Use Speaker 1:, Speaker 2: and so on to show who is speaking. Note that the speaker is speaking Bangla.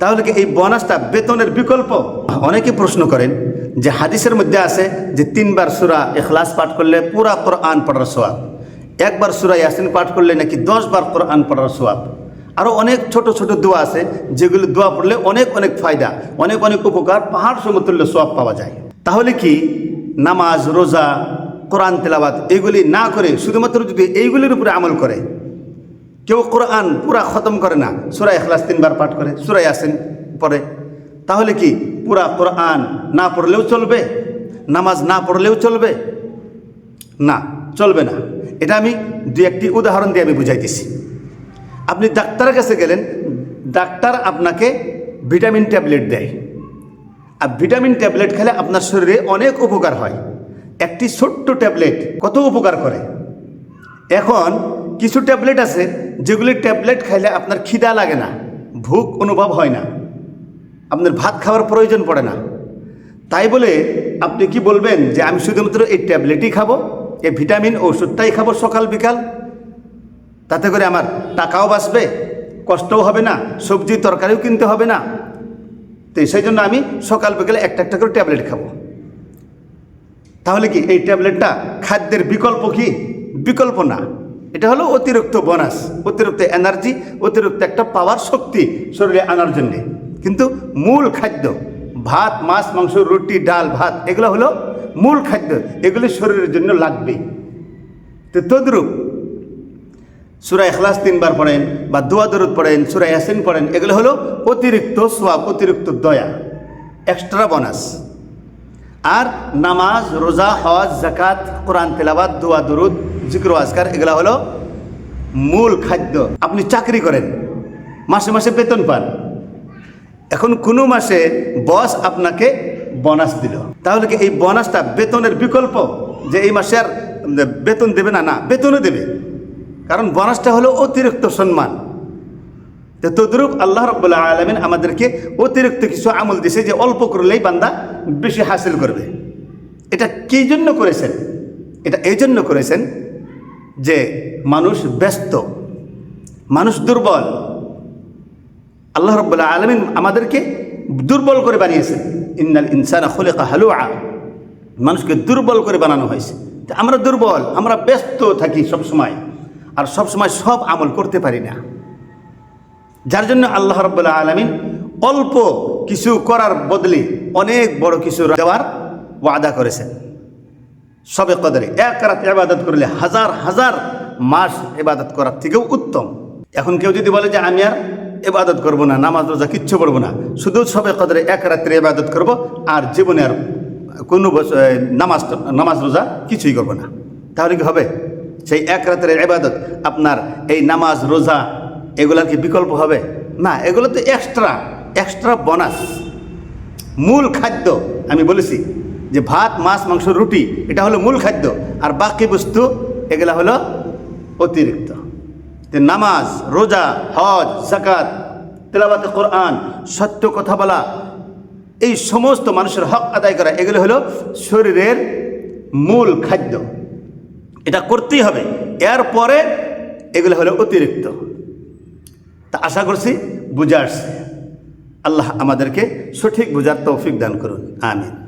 Speaker 1: তাহলে কি এই বোনাসটা বেতনের বিকল্প? অনেকে প্রশ্ন করেন যে হাদিসের মধ্যে আছে যে তিনবার সুরা এখলাস পাঠ করলে পুরা কোরআন পড়ার সোয়াব একবার সুরা ইয়াসিন পাঠ করলে নাকি দশ বার কোরআন পড়ার সোয়াব আরও অনেক ছোট ছোট দোয়া আছে যেগুলো দোয়া পড়লে অনেক অনেক ফায়দা, অনেক অনেক উপকার, পাহাড় সমতুল্য সোয়াব পাওয়া যায়। তাহলে কি নামাজ, রোজা, কোরআন তেলাবাদ এগুলি না করে শুধুমাত্র যদি এইগুলির উপরে আমল করে কেউ কোরআন পুরা খতম করে না। সুরা এখলাস তিনবার পাঠ করে সুরাই আসেন পরে তাহলে কি পুরা কোরআন না পড়লেও চলবে? নামাজ না পড়লেও চলবে? না চলবে না। এটা আমি দু একটি উদাহরণ দিয়ে আমি বুঝাইতেছি। আপনি ডাক্তারের কাছে গেলেন, ডাক্তার আপনাকে ভিটামিন ট্যাবলেট দেয়। আর ভিটামিন ট্যাবলেট খেলে আপনার শরীরে অনেক উপকার হয়। একটি ছোট্ট ট্যাবলেট কত উপকার করে? এখন কিছু ট্যাবলেট আছে, যেগুলি ট্যাবলেট খাইলে আপনার খিদা লাগে না, ভুক অনুভব হয় না, আপনার ভাত খাওয়ার প্রয়োজন পড়ে না। তাই বলে আপনি কি বলবেন যে আমি শুধুমাত্র এই ট্যাবলেটই খাব, এই ভিটামিন ওষুধটাই খাব সকাল বিকাল? তাতে করে আমার টাকাও বাঁচবে, কষ্টও হবে না, সবজি তরকারিও কিনতে হবে না। তো সেই জন্য আমি সকাল বিকালে একটা একটা করে ট্যাবলেট খাব। তাহলে কি এই ট্যাবলেটটা খাদ্যের বিকল্প কি? বিকল্প না। এটা হলো অতিরিক্ত বোনাস অতিরিক্ত এনার্জি অতিরিক্ত একটা পাওয়ার শক্তি শরীরে আনার জন্যে। কিন্তু মূল খাদ্য, ভাত, মাছ, মাংস, রুটি, ডাল, ভাত, এগুলো হলো মূল খাদ্য, এগুলি শরীরের জন্য লাগবেই। তো তদ্রূপ সুরা এখলাস তিনবার পড়েন বা দোয়া দরুদ পড়েন, সুরা ইয়াসিন পড়েন, এগুলো হলো অতিরিক্ত সোয়াব, অতিরিক্ত দয়া এক্সট্রা বোনাস আর নামাজ, রোজা, হজ জাকাত কোরআন তেলাবাদ দোয়া দরুদ জিক্র আজকার, এগুলো হলো মূল খাদ্য। আপনি চাকরি করেন, মাসে মাসে বেতন পান। এখন কোনো মাসে বস আপনাকে বোনাস দিল। তাহলে কি এই বোনাসটা বেতনের বিকল্প? যে এই মাসে আর বেতন দেবে না না, বেতনও দেবে। কারণ বোনাসটা হলো অতিরিক্ত সম্মান। তো তদ্রুপ আল্লাহ রব্বুল্লাহ আলমিন আমাদেরকে অতিরিক্ত কিছু আমল দিছে যে অল্প করলেই বান্দা বেশি হাসিল করবে। এটা কী জন্য করেছেন? এটা এই জন্য করেছেন যে মানুষ ব্যস্ত, মানুষ দুর্বল। আল্লাহ রব্বুল্লাহ আলমিন আমাদেরকে দুর্বল করে বানিয়েছেন। ইন্নাল ইনসান খোলেকা হালুয়া। মানুষকে দুর্বল করে বানানো হয়েছে। আমরা দুর্বল, আমরা ব্যস্ত থাকি সব সময় আর সব সময় সব আমল করতে পারি না। যার জন্য আল্লাহ রব্বুল্লাহ আলমিন অল্প কিছু করার বদলে অনেক বড় কিছু দেওয়ার ওয়াদা করেছেন। সবে কদরে। এক রাত এবাদত করলে হাজার হাজার মাস এবাদত করার থেকেও উত্তম। এখন কেউ যদি বলে যে আমি আর এবাদত করব না, নামাজ, রোজা কিচ্ছু পড়ব না, শুধু সবে কদরে এক রাত্রে এবাদত করব আর জীবনে আর কোনো নামাজ নামাজ, রোজা কিছুই করব না। তাহলে কি হবে? সেই এক রাতের এবাদত আপনার এই নামাজ, রোজা, এগুলার কি বিকল্প হবে? না, এগুলো তো এক্সট্রা এক্সট্রা বোনাস মূল খাদ্য, আমি বলেছি যে ভাত, মাছ, মাংস, রুটি, এটা হলো মূল খাদ্য। আর বাকি বস্তু, এগুলা হলো অতিরিক্ত। নামাজ, রোজা, হজ জাকাত তেলাবাতে কোরআন, সত্য কথা বলা, এই সমস্ত মানুষের হক আদায় করা, এগুলো হলো শরীরের মূল খাদ্য। এটা করতেই হবে। এরপরে এগুলো হলো অতিরিক্ত। তা আশা করছি বুঝে আসছে। আল্লাহ আমাদেরকে সঠিক বুঝার তৌফিক দান করুন। আমিন।